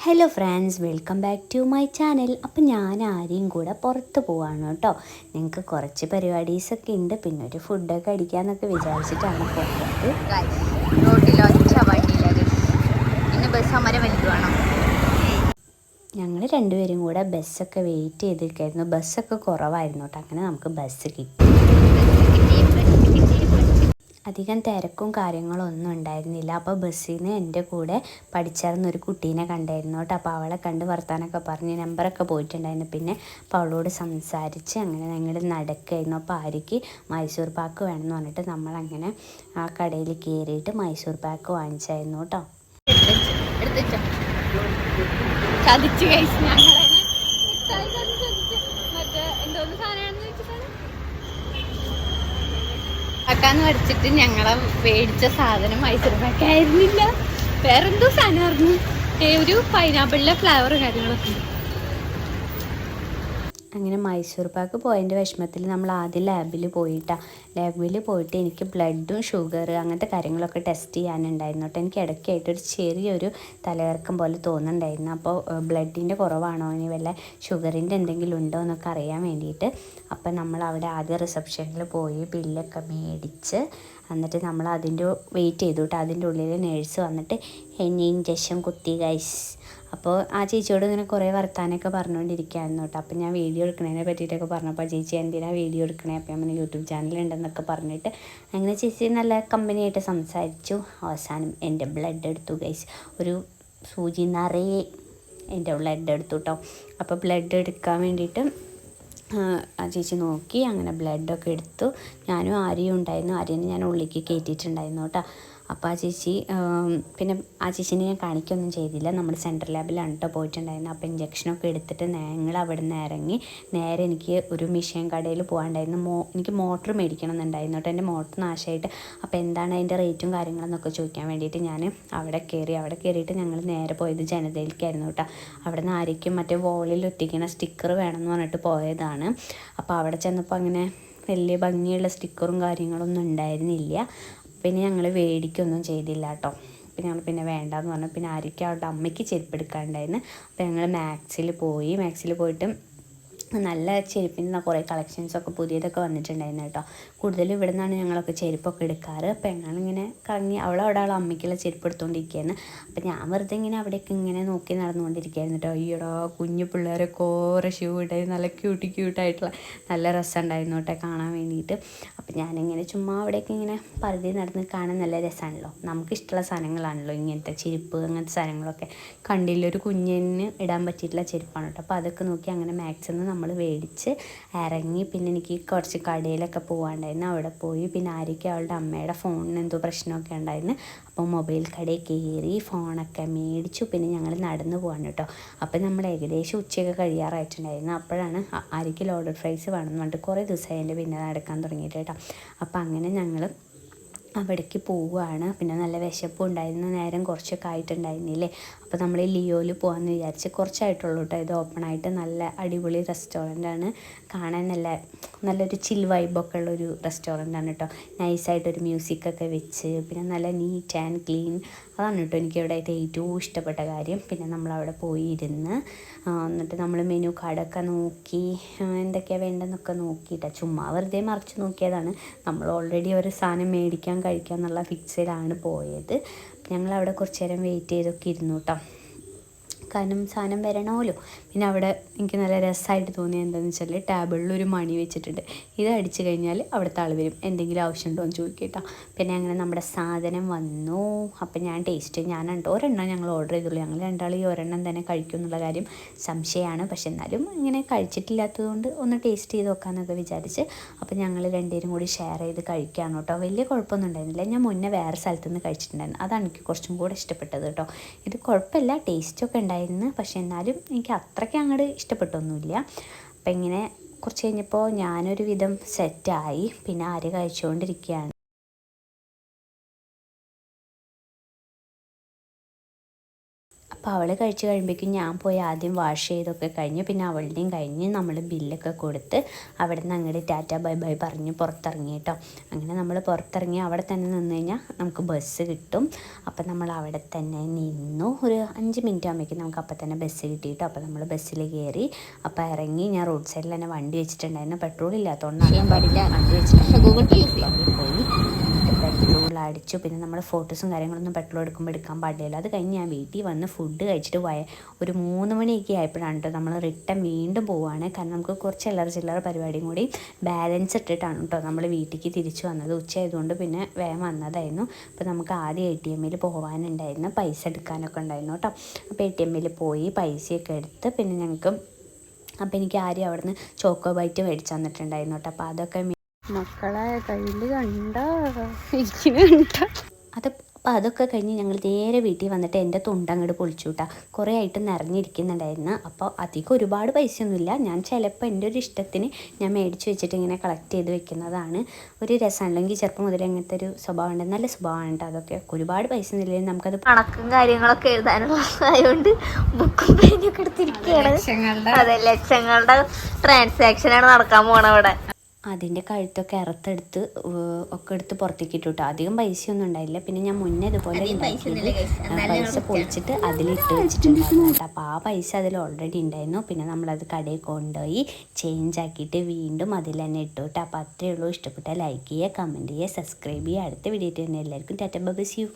Hello friends welcome back to my channel അപ്പം ഞാൻ ആരെയും കൂടെ പുറത്ത് പോവാണ് കേട്ടോ. ഞങ്ങൾക്ക് കുറച്ച് പരിപാടീസൊക്കെ ഉണ്ട്. പിന്നെ ഒരു ഫുഡൊക്കെ അടിക്കാന്നൊക്കെ വിചാരിച്ചിട്ടാണ് പോകുന്നത്. ഒച്ച ഇന്ന് ബസ് ഞങ്ങൾ രണ്ടുപേരും കൂടെ ബസ്സൊക്കെ വെയിറ്റ് ചെയ്തിരിക്കായിരുന്നു. ബസ്സൊക്കെ കുറവായിരുന്നു കേട്ടോ. അങ്ങനെ നമുക്ക് ബസ് കിട്ടി. അധികം തിരക്കും കാര്യങ്ങളും ഒന്നും ഉണ്ടായിരുന്നില്ല. അപ്പോൾ ബസ്സിൽ നിന്ന് എന്റെ കൂടെ പഠിച്ചിരുന്ന ഒരു കുട്ടീനെ കണ്ടായിരുന്നു കേട്ടോ. അപ്പോൾ അവളെ കണ്ട് വർത്താനൊക്കെ പറഞ്ഞ് നമ്പറൊക്കെ പോയിട്ടുണ്ടായിരുന്നു. പിന്നെ അപ്പോൾ അവളോട് സംസാരിച്ച് അങ്ങനെ ഞങ്ങൾ നടക്കായിരുന്നു. അപ്പോൾ ആരിക്ക് മൈസൂർ പാക്ക് വേണമെന്ന് പറഞ്ഞിട്ട് നമ്മളങ്ങനെ ആ കടയിൽ കയറിയിട്ട് മൈസൂർ പാക്ക് വാങ്ങിച്ചായിരുന്നു കേട്ടോ. ചതിച്ചു കഴിച്ച് ഞങ്ങളെ. മറ്റേ എന്തോന്ന് സാധനമാണെന്ന് വെച്ചിട്ടാണ് ആക്കാന്ന് വരച്ചിട്ട് ഞങ്ങളെ മേടിച്ച സാധനം മൈസൂർ പാക്ക് ആയിരുന്നില്ല. വേറെന്തോ സാധനമായിരുന്നു ഒരു പൈനാപ്പിളിലെ ഫ്ലേവർ കാര്യങ്ങളൊക്കെ. ഉണ്ട് അങ്ങനെ മൈസൂർ പാക്ക് പോയതിന്റെ വിഷമത്തിൽ നമ്മൾ ആദ്യം ലാബിൽ പോയിട്ടാണ് ലാബിൽ പോയിട്ട് എനിക്ക് ബ്ലഡും ഷുഗർ അങ്ങനത്തെ കാര്യങ്ങളൊക്കെ ടെസ്റ്റ് ചെയ്യാനുണ്ടായിരുന്നു കേട്ടോ. എനിക്ക് ഇടയ്ക്കായിട്ട് ഒരു ചെറിയൊരു തലകറക്കം പോലെ തോന്നുന്നുണ്ടായിരുന്നു. അപ്പോൾ ബ്ലഡിന്റെ കുറവാണോ? ഇനി വല്ല ഷുഗറിന്റെ എന്തെങ്കിലും ഉണ്ടോ എന്നൊക്കെ അറിയാൻ വേണ്ടിയിട്ട് അപ്പം നമ്മൾ അവിടെ ആദ്യം റിസപ്ഷനിൽ പോയി ബില്ലൊക്കെ മേടിച്ച് എന്നിട്ട് നമ്മൾ അതിന്റെ വെയിറ്റ് ചെയ്തു കേട്ടോ. അതിന്റെ ഉള്ളിൽ നേഴ്സ് വന്നിട്ട് എന്നെ ഇഞ്ചക്ഷൻ കുത്തി ഗൈസ് അപ്പോൾ ആ ചേച്ചിയോട് ഇങ്ങനെ കുറേ വർത്താനമൊക്കെ പറഞ്ഞുകൊണ്ടിരിക്കുകയായിരുന്നു കേട്ടോ. അപ്പോൾ ഞാൻ വീഡിയോ എടുക്കണതിനെ പറ്റിയിട്ടൊക്കെ പറഞ്ഞപ്പോൾ ചേച്ചി എന്തിനാണ് വീഡിയോ എടുക്കണേ? അപ്പോൾ ഞാൻ യൂട്യൂബ് ചാനൽ ഉണ്ടെന്നൊക്കെ പറഞ്ഞിട്ട്. അങ്ങനെ ചേച്ചി നല്ല കമ്പനിയായിട്ട് സംസാരിച്ചു. അവസാനം എന്റെ ബ്ലഡ് എടുത്തു ഗൈസ് ഒരു സൂചി നിറയെ എന്റെ ബ്ലഡ് എടുത്തു കേട്ടോ. അപ്പോൾ ബ്ലഡ് എടുക്കാൻ വേണ്ടിയിട്ട് ആ ചേച്ചി നോക്കി അങ്ങനെ ബ്ലഡൊക്കെ എടുത്തു. ഞാനും ആര്യയും ഉണ്ടായിരുന്നു. ആര്യനെ ഞാൻ ഉള്ളിലേക്ക് കയറ്റിയിട്ടുണ്ടായിരുന്നു കേട്ടോ. അപ്പോൾ ആ ചേച്ചി പിന്നെ ആ ചേച്ചീനെ ഞാൻ കാണിക്കൊന്നും ചെയ്തില്ല. നമ്മൾ സെൻട്രൽ ലാബിലാണ് കേട്ടോ പോയിട്ടുണ്ടായിരുന്നു അപ്പോൾ ഇഞ്ചക്ഷനൊക്കെ എടുത്തിട്ട് ഞങ്ങൾ അവിടെ നിന്ന് ഇറങ്ങി നേരെ എനിക്ക് ഒരു മിഷ്യൻ കടയിൽ പോകാണ്ടായിരുന്നു. മോ എനിക്ക് മോട്ടർ മേടിക്കണം എന്നുണ്ടായിരുന്നു കേട്ടോ എന്റെ മോട്ടർ നാശമായിട്ട് അപ്പോൾ എന്താണ് അതിന്റെ റേറ്റും കാര്യങ്ങളെന്നൊക്കെ ചോദിക്കാൻ വേണ്ടിയിട്ട് ഞാൻ അവിടെ കയറി അവിടെ കയറിയിട്ട് ഞങ്ങൾ നേരെ പോയത് ജനതയിലേക്കായിരുന്നു കേട്ടോ അവിടെ നിന്ന് ആരേക്കും മറ്റേ വോളിൽ ഒട്ടിക്കുന്ന സ്റ്റിക്കർ വേണമെന്ന് പറഞ്ഞിട്ട് പോയതാണ്. അപ്പോൾ അവിടെ ചെന്നപ്പോൾ അങ്ങനെ വലിയ ഭംഗിയുള്ള സ്റ്റിക്കറും കാര്യങ്ങളൊന്നും ഉണ്ടായിരുന്നില്ല. പിന്നെ ഞങ്ങൾ വേടിക്കൊന്നും ചെയ്തില്ല കേട്ടോ അപ്പം ഞങ്ങൾ പിന്നെ വേണ്ടാന്ന് പറഞ്ഞു. പിന്നെ ആയിരിക്കും അവളുടെ അമ്മയ്ക്ക് ചെരുപ്പ് എടുക്കാനുണ്ടായിരുന്നു. അപ്പം ഞങ്ങൾ മാക്സിൽ പോയി. മാക്സിൽ പോയിട്ട് നല്ല ചെരുപ്പിന്റെ കുറേ കളക്ഷൻസൊക്കെ പുതിയതൊക്കെ വന്നിട്ടുണ്ടായിരുന്നു കേട്ടോ. കൂടുതലും ഇവിടെ നിന്നാണ് ഞങ്ങളൊക്കെ ചെരുപ്പൊക്കെ എടുക്കാറ്. അപ്പോൾ ഞങ്ങളിങ്ങനെ കറങ്ങി അവളെ അവിടെ അവളെ അമ്മയ്ക്കുള്ള ചെരുപ്പ് എടുത്തുകൊണ്ടിരിക്കുകയാണ് അപ്പോൾ ഞാൻ വെറുതെ ഇങ്ങനെ അവിടെയൊക്കെ ഇങ്ങനെ നോക്കി നടന്നുകൊണ്ടിരിക്കുകയായിരുന്നു കേട്ടോ. അയ്യോടാ കുഞ്ഞു പിള്ളേരെ ഓരോ ഷൂ ഇട്ടായി നല്ല ക്യൂട്ടി ക്യൂട്ടായിട്ടുള്ള നല്ല രസമുണ്ടായിരുന്നു കേട്ടോ കാണാൻ വേണ്ടിയിട്ട്. അപ്പോൾ ഞാനിങ്ങനെ ചുമ്മാ അവിടെയൊക്കെ ഇങ്ങനെ പരിധി നടന്ന് കാണാൻ നല്ല രസമാണല്ലോ. നമുക്കിഷ്ടമുള്ള സാധനങ്ങളാണല്ലോ ഇങ്ങനത്തെ ചെരുപ്പ് അങ്ങനത്തെ സാധനങ്ങളൊക്കെ. കണ്ടില്ല ഒരു കുഞ്ഞിന് ഇടാൻ പറ്റിയിട്ടുള്ള ചെരുപ്പാണ് കേട്ടോ. അപ്പോൾ അതൊക്കെ നോക്കി അങ്ങനെ മാക്സിമം നമ്മൾ മേടിച്ച് ഇറങ്ങി പിന്നെ എനിക്ക് കുറച്ച് കടയിലൊക്കെ പോകാണ്ടായിരുന്നു അവിടെ പോയി പിന്നെ ആരൊക്കെ അവളുടെ അമ്മയുടെ ഫോണിന് എന്തോ പ്രശ്നമൊക്കെ ഉണ്ടായിരുന്നു. അപ്പോൾ മൊബൈൽ കടയിൽ കയറി ഫോണൊക്കെ മേടിച്ചു. പിന്നെ ഞങ്ങൾ നടന്നു പോകാൻ കേട്ടോ. അപ്പോൾ നമ്മൾ ഏകദേശം ഉച്ചയൊക്കെ കഴിയാറായിട്ടുണ്ടായിരുന്നു. അപ്പോഴാണ് ആര്യക്ക് ലോഡഡ് ഫ്രൈസ് വേണമെന്ന് പറഞ്ഞിട്ട് കുറേ ദിവസമായി എന്റെ പിന്നെ നടക്കാൻ തുടങ്ങിയിട്ട് കേട്ടോ. അപ്പോൾ അങ്ങനെ ഞങ്ങൾ അവിടേക്ക് പോവുകയാണ്. പിന്നെ നല്ല വിശപ്പും ഉണ്ടായിരുന്നു. നേരം കുറച്ചൊക്കെ ആയിട്ടുണ്ടായിരുന്നില്ലേ? അപ്പോൾ നമ്മൾ ലിയോയിൽ പോകാമെന്ന് വിചാരിച്ച് കുറച്ചായിട്ടുള്ളൂ കേട്ടോ ഇത് ഓപ്പൺ ആയിട്ട് നല്ല അടിപൊളി റെസ്റ്റോറന്റ് ആണ്. കാണാൻ നല്ല നല്ലൊരു ചിൽ വൈബൊക്കെ ഉള്ളൊരു റെസ്റ്റോറന്റാണ് കേട്ടോ നൈസായിട്ടൊരു മ്യൂസിക്കൊക്കെ വെച്ച് പിന്നെ നല്ല നീറ്റ് ആൻഡ് ക്ലീൻ അതാണ് കേട്ടോ എനിക്ക് ഇവിടെ ഏറ്റവും ഇഷ്ടപ്പെട്ട കാര്യം. പിന്നെ നമ്മൾ അവിടെ പോയി ഇരുന്ന് എന്നിട്ട് നമ്മൾ മെനു കാർഡൊക്കെ നോക്കി എന്തൊക്കെയാണ് വേണ്ടതെന്നൊക്കെ നോക്കിയിട്ടാണ് ചുമ്മാ വെറുതെ മറിച്ച് നോക്കിയതാണ്. നമ്മൾ ഓൾറെഡി ഒരു സാധനം മേടിക്കാൻ കഴിക്കുക എന്നുള്ള ഫിക്സിലാണ് പോയത്. ഞങ്ങൾ അവിടെ കുറച്ച് നേരം വെയിറ്റ് ചെയ്തൊക്കെ ഇരുന്നു കേട്ടോ കാരണം സാധനം വരണമല്ലോ. പിന്നെ അവിടെ എനിക്ക് നല്ല രസമായിട്ട് തോന്നിയത് എന്താണെന്ന് വെച്ചാൽ ടേബിളിൽ ഒരു മണി വെച്ചിട്ടുണ്ട്. ഇത് അടിച്ചു കഴിഞ്ഞാൽ അവിടുത്തെ ആൾ വരും. എന്തെങ്കിലും ആവശ്യമുണ്ടോ എന്ന് ചോദിക്കട്ടോ. പിന്നെ അങ്ങനെ നമ്മുടെ സാധനം വന്നു. അപ്പം ഞാൻ ടേസ്റ്റ് ഞാൻ ഉണ്ടോ ഒരെണ്ണം ഞങ്ങൾ ഓർഡർ ചെയ്തുള്ളൂ. ഞങ്ങൾ രണ്ടാൾ ഈ ഒരെണ്ണം തന്നെ കഴിക്കും എന്നുള്ള കാര്യം സംശയമാണ്. പക്ഷെ എന്നാലും ഇങ്ങനെ കഴിച്ചിട്ടില്ലാത്തതുകൊണ്ട് ഒന്ന് ടേസ്റ്റ് ചെയ്ത് നോക്കാമെന്നൊക്കെ വിചാരിച്ച് അപ്പം ഞങ്ങൾ രണ്ടുപേരും കൂടി ഷെയർ ചെയ്ത് കഴിക്കുകയാണ് കേട്ടോ. വലിയ കുഴപ്പമൊന്നും ഉണ്ടായിരുന്നില്ല. ഞാൻ മുന്നേ വേറെ സ്ഥലത്ത് നിന്ന് കഴിച്ചിട്ടുണ്ടായിരുന്നു. അതാണ് എനിക്ക് കുറച്ചും കൂടെ ഇഷ്ടപ്പെട്ടത് കേട്ടോ. ഇത് കുഴപ്പമില്ല. ടേസ്റ്റൊക്കെ ഉണ്ടായിരുന്നു. പക്ഷെ എന്നാലും എനിക്ക് അത്രയ്ക്ക് അങ്ങോട്ട് ഇഷ്ടപ്പെട്ടൊന്നുമില്ല. അപ്പം ഇങ്ങനെ കുറച്ച് കഴിഞ്ഞപ്പോൾ ഞാനൊരു വിധം സെറ്റായി പിന്നെ ആര് കഴിച്ചുകൊണ്ടിരിക്കുകയാണ്. അപ്പോൾ അവൾ കഴിച്ച് കഴിയുമ്പോഴേക്കും ഞാൻ പോയി ആദ്യം വാഷ് ചെയ്തൊക്കെ കഴിഞ്ഞ് പിന്നെ അവളുടെയും കഴിഞ്ഞ് നമ്മൾ ബില്ലൊക്കെ കൊടുത്ത് അവിടെ നിന്ന് അങ്ങോട്ട് ടാറ്റ ബൈ ബൈ പറഞ്ഞ് പുറത്തിറങ്ങി കേട്ടോ. അങ്ങനെ നമ്മൾ പുറത്തിറങ്ങി അവിടെ തന്നെ നിന്ന് കഴിഞ്ഞാൽ നമുക്ക് ബസ് കിട്ടും. അപ്പം നമ്മൾ അവിടെ തന്നെ നിന്നു. ഒരു അഞ്ച് മിനിറ്റ് ആകുമ്പോഴേക്കും നമുക്ക് അപ്പം തന്നെ ബസ് കിട്ടിയിട്ടോ അപ്പോൾ നമ്മൾ ബസ്സിൽ കയറി അപ്പോൾ ഇറങ്ങി ഞാൻ റോഡ് സൈഡിൽ തന്നെ വണ്ടി വെച്ചിട്ടുണ്ടായിരുന്നു. പെട്രോൾ ഇല്ലാത്തതുകൊണ്ടാണ്. വണ്ടി വെച്ചിട്ടുണ്ടായിരുന്നു ഗൂഗിൾ യൂസ് പെട്രോൾ അടിച്ചു. പിന്നെ നമ്മൾ ഫോട്ടോസും കാര്യങ്ങളൊന്നും പെട്രോൾ എടുക്കുമ്പോൾ എടുക്കാൻ പാടില്ല അത് കഴിഞ്ഞ് ഞാൻ വീട്ടിൽ വന്ന് ഫുഡ് കഴിച്ചിട്ട് പോയ ഒരു മൂന്ന് മണിയൊക്കെ ആയപ്പോഴാണ് കേട്ടോ നമ്മൾ റിട്ടേൺ വീണ്ടും പോവുകയാണ് കാരണം നമുക്ക് കുറച്ച് ചില്ലറ ചില്ലറ പരിപാടിയും കൂടി ബാലൻസ് ഇട്ടിട്ടാണ് കേട്ടോ നമ്മൾ വീട്ടിലേക്ക് തിരിച്ചു വന്നത്. ഉച്ചയായതുകൊണ്ട് പിന്നെ വേഗം വന്നതായിരുന്നു. അപ്പോൾ നമുക്ക് ആദ്യം എ ടി എമ്മിൽ പോകാനുണ്ടായിരുന്നു പൈസ എടുക്കാനൊക്കെ ഉണ്ടായിരുന്നു കേട്ടോ അപ്പോൾ എ ടി എമ്മിൽ പോയി പൈസയൊക്കെ എടുത്ത് പിന്നെ ഞങ്ങൾക്ക് അപ്പോൾ എനിക്ക് ആരും അവിടുന്ന് ചോക്കോ ബൈറ്റ് മേടിച്ചു തന്നിട്ടുണ്ടായിരുന്നു കേട്ടോ അപ്പോൾ അതൊക്കെ മക്കളെ കയ്യിൽ കണ്ട. കണ്ട അത് അപ്പോൾ അതൊക്കെ കഴിഞ്ഞ് ഞങ്ങൾ നേരെ വീട്ടിൽ വന്നിട്ട് എന്റെ തുണ്ട അങ്ങോട്ട് പൊളിച്ചു കൂട്ടാ കുറേ ആയിട്ട് നിറഞ്ഞിരിക്കുന്നുണ്ടായിരുന്നു. അപ്പോൾ അധികം ഒരുപാട് പൈസയൊന്നുമില്ല. ഞാൻ ചിലപ്പോൾ എന്റെ ഒരു ഇഷ്ടത്തിന് ഞാൻ മേടിച്ച് വെച്ചിട്ട് ഇങ്ങനെ കളക്ട് ചെയ്ത് വെക്കുന്നതാണ്. ഒരു രസമല്ലെങ്കിൽ ചെറുപ്പം മുതലേ അങ്ങനത്തെ ഒരു സ്വഭാവം ഉണ്ട്. നല്ല സ്വഭാവമാണ് കേട്ടോ അതൊക്കെ ഒരുപാട് പൈസ ഒന്നുമില്ലെങ്കിൽ നമുക്കത് കണക്കും കാര്യങ്ങളൊക്കെ എഴുതാനുള്ളതായതുകൊണ്ട് ബുക്കും പേനൊക്കെ എടുത്തിരിക്കുകയാണ് അതെ ലക്ഷങ്ങളുടെ ട്രാൻസാക്ഷനാണ് നടക്കാൻ പോകണം ഇവിടെ അതിന്റെ കഴുത്തൊക്കെ ഇറത്തെടുത്ത് ഒക്കെ എടുത്ത് പുറത്തേക്ക് ഇട്ടു കേട്ടോ അധികം പൈസയൊന്നും ഉണ്ടായില്ല. പിന്നെ ഞാൻ മുന്നേ ഇതുപോലെ പൈസ പൊളിച്ചിട്ട് അതിലിട്ട് വെച്ചിട്ടുണ്ടായിരുന്നു കേട്ടോ. അപ്പോൾ ആ പൈസ അതിൽ ഓൾറെഡി ഉണ്ടായിരുന്നു. പിന്നെ നമ്മളത് കടയിൽ കൊണ്ടുപോയി ചേഞ്ച് ആക്കിയിട്ട് വീണ്ടും അതിൽ തന്നെ ഇട്ടു കേട്ടോ അപ്പോൾ അത്രയേ ഉള്ളൂ. ഇഷ്ടപ്പെട്ട ലൈക്ക് ചെയ്യുക കമന്റ് ചെയ്യുക സബ്സ്ക്രൈബ് ചെയ്യുക. അടുത്ത വീഡിയോ തന്നെ എല്ലാവർക്കും ടാറ്റ ബബസ് യു